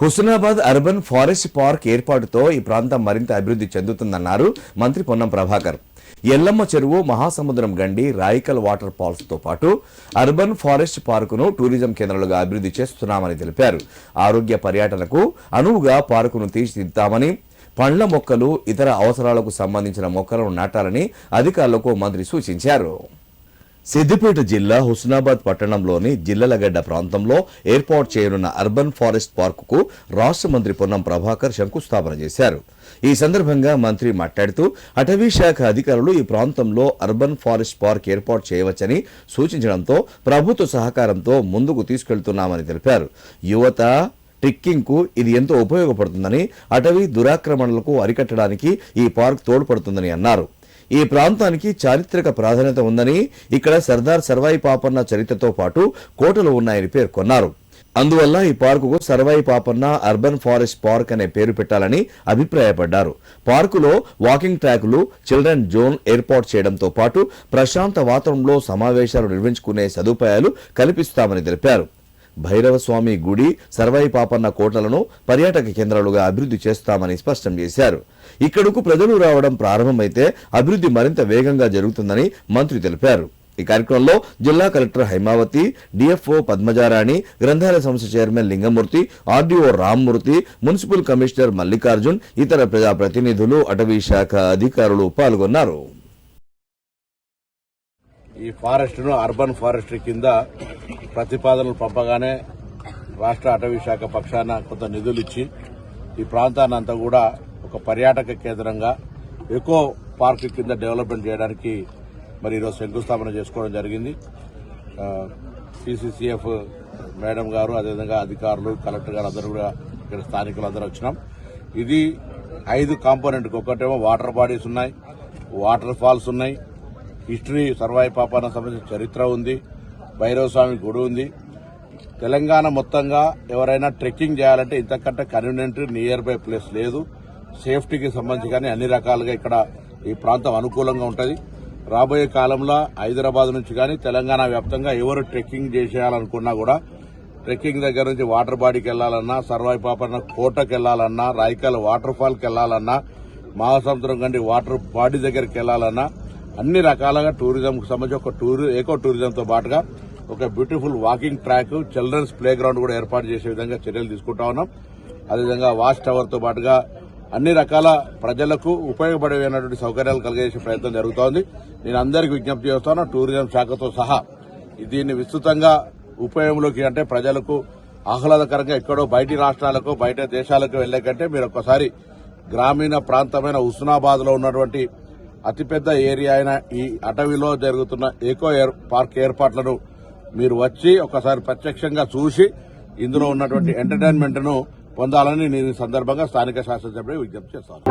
Husnabad urban forest park ఏర్పాటుతో ఈ ప్రాంతం మరింత అభివృద్ధి చెందుతుందన్నారు మంత్రి పొన్నం ప్రభాకర్. ఎల్లమ్మ చెరువు మహాసముద్రం గండి రాయికల్ వాటర్ ఫాల్స్తో పాటు అర్బన్ ఫారెస్ట్ పార్కును టూరిజం కేంద్రాలుగా అభివృద్ధి చేస్తున్నామని తెలిపారు. ఆరోగ్య పర్యటనకు అనువుగా పార్కును తీర్చిదిద్దామని పండ్ల మొక్కలు ఇతర అవసరాలకు సంబంధించిన మొక్కలను నాటాలని అధికారులకు మంత్రి సూచించారు. సిద్దిపేట జిల్లా హుస్నాబాద్ పట్టణంలోని జిల్లలగడ్డ ప్రాంతంలో ఏర్పాటు చేయనున్న అర్బన్ ఫారెస్ట్ పార్కుకు రాష్ట్ర మంత్రి పొన్నం ప్రభాకర్ శంకుస్థాపన చేశారు. ఈ సందర్భంగా మంత్రి మాట్లాడుతూ అటవీ శాఖ అధికారులు ఈ ప్రాంతంలో అర్బన్ ఫారెస్ట్ పార్క్ ఏర్పాటు చేయవచ్చని సూచించడంతో ప్రభుత్వ సహకారంతో ముందుకు తీసుకెళ్తున్నామని తెలిపారు. యువత ట్రిక్కింగ్కు ఇది ఎంతో ఉపయోగపడుతుందని అటవీ దురాక్రమణలకు అరికట్టడానికి ఈ పార్క్ తోడ్పడుతుందని అన్నారు. ఈ ప్రాంతానికి చారిత్రక ప్రాధాన్యత ఉందని ఇక్కడ సర్దార్ సర్వాయి పాపన్న చరిత్రతో పాటు కోటలు ఉన్నాయని పేర్కొన్నారు. అందువల్ల ఈ పార్కుకు Sarvai Papanna urban forest park అనే పేరు పెట్టాలని అభిప్రాయపడ్డారు. పార్కులో వాకింగ్ ట్రాకులు చిల్డ్రన్ జోన్ ఏర్పాటు చేయడంతో పాటు ప్రశాంత వాతావరణంలో సమావేశాలు నిర్వహించుకునే సదుపాయాలు కల్పిస్తామని తెలిపారు. భైరవస్వామి గుడి సర్వాయి పాపన్న కోటలను పర్యాటక కేంద్రాలుగా అభివృద్ధి చేస్తామని స్పష్టం చేశారు. ఇక్కడకు ప్రజలు రావడం ప్రారంభమైతే అభివృద్ధి మరింత వేగంగా జరుగుతుందని మంత్రి తెలిపారు. ఈ కార్యక్రమంలో జిల్లా కలెక్టర్ హైమావతి డిఎఫ్ఓ పద్మజారాణి గ్రంథాలయ సంస్థ chairman Lingamurthy RDO Rammurthy municipal commissioner Mallikarjun ఇతర ప్రజాప్రతినిధులు అటవీ శాఖ అధికారులు పాల్గొన్నారు. ఈ ఫారెస్ట్ను అర్బన్ ఫారెస్ట్రీ కింద ప్రతిపాదనలు పంపగానే రాష్ట్ర అటవీ శాఖ పక్షాన కొంత నిధులు ఇచ్చి ఈ ప్రాంతాన్ని అంతా కూడా ఒక పర్యాటక కేంద్రంగా ఎకో పార్క్ కింద డెవలప్మెంట్ చేయడానికి మరి ఈరోజు శంకుస్థాపన చేసుకోవడం జరిగింది. సిసిసిఎఫ్ మేడం గారు అదేవిధంగా అధికారులు కలెక్టర్ గారు అందరూ కూడా ఇక్కడ స్థానికులు అందరూ వచ్చినాం. ఇది ఐదు కాంపోనెంట్ ఒకటేమో వాటర్ బాడీస్ ఉన్నాయి వాటర్ ఫాల్స్ ఉన్నాయి. హిస్టరీ సర్వాయి పాపానికి సంబంధించిన చరిత్ర ఉంది. భైరవ స్వామి గుడి ఉంది. తెలంగాణ మొత్తంగా ఎవరైనా ట్రెక్కింగ్ చేయాలంటే ఇంతకంటే కన్వీనియంట్ నియర్ బై ప్లేస్ లేదు సేఫ్టీకి సంబంధించి కానీ అన్ని రకాలుగా ఇక్కడ ఈ ప్రాంతం అనుకూలంగా ఉంటుంది. రాబోయే కాలంలో హైదరాబాద్ నుంచి కానీ తెలంగాణ వ్యాప్తంగా ఎవరు ట్రెక్కింగ్ చేసేయాలనుకున్నా కూడా ట్రెక్కింగ్ దగ్గర నుంచి వాటర్ బాడీకి వెళ్ళాలన్నా సర్వాయి పాపన్న కోటకి వెళ్ళాలన్నా రాయికల్ వాటర్ ఫాల్కి వెళ్ళాలన్నా మహాసముద్రం గండి వాటర్ బాడీ దగ్గరికి వెళ్ళాలన్నా అన్ని రకాలుగా టూరిజంకు సంబంధించి ఒక టూరి ఏకో టూరిజంతో పాటుగా ఒక beautiful walking track children's playground కూడా ఏర్పాటు చేసే విధంగా చర్యలు తీసుకుంటా ఉన్నాం. అదేవిధంగా వాచ్ టవర్తో పాటుగా అన్ని రకాల ప్రజలకు ఉపయోగపడేటువంటి సౌకర్యాలు కలిగేసే ప్రయత్నం జరుగుతోంది. నేను అందరికీ విజ్ఞప్తి చేస్తాను టూరిజం శాఖతో సహా దీన్ని విస్తృతంగా ఉపయోగంలోకి అంటే ప్రజలకు ఆహ్లాదకరంగా ఎక్కడో బయటి రాష్ట్రాలకు బయట దేశాలకు వెళ్ళే కంటే మీరు ఒక్కసారి గ్రామీణ ప్రాంతమైన హుస్నాబాద్లో ఉన్నటువంటి అతిపెద్ద ఏరియా అయిన ఈ అటవీలో జరుగుతున్న ఏకో ఏర్- పార్క్ ఏర్పాట్లను మీరు వచ్చి ఒకసారి ప్రత్యక్షంగా చూసి ఇందులో ఉన్నటువంటి ఎంటర్టైన్మెంట్ను పొందాలని నేను ఈ సందర్భంగా స్థానిక శాసనసభ్యుడు విజ్ఞప్తి చేస్తాను.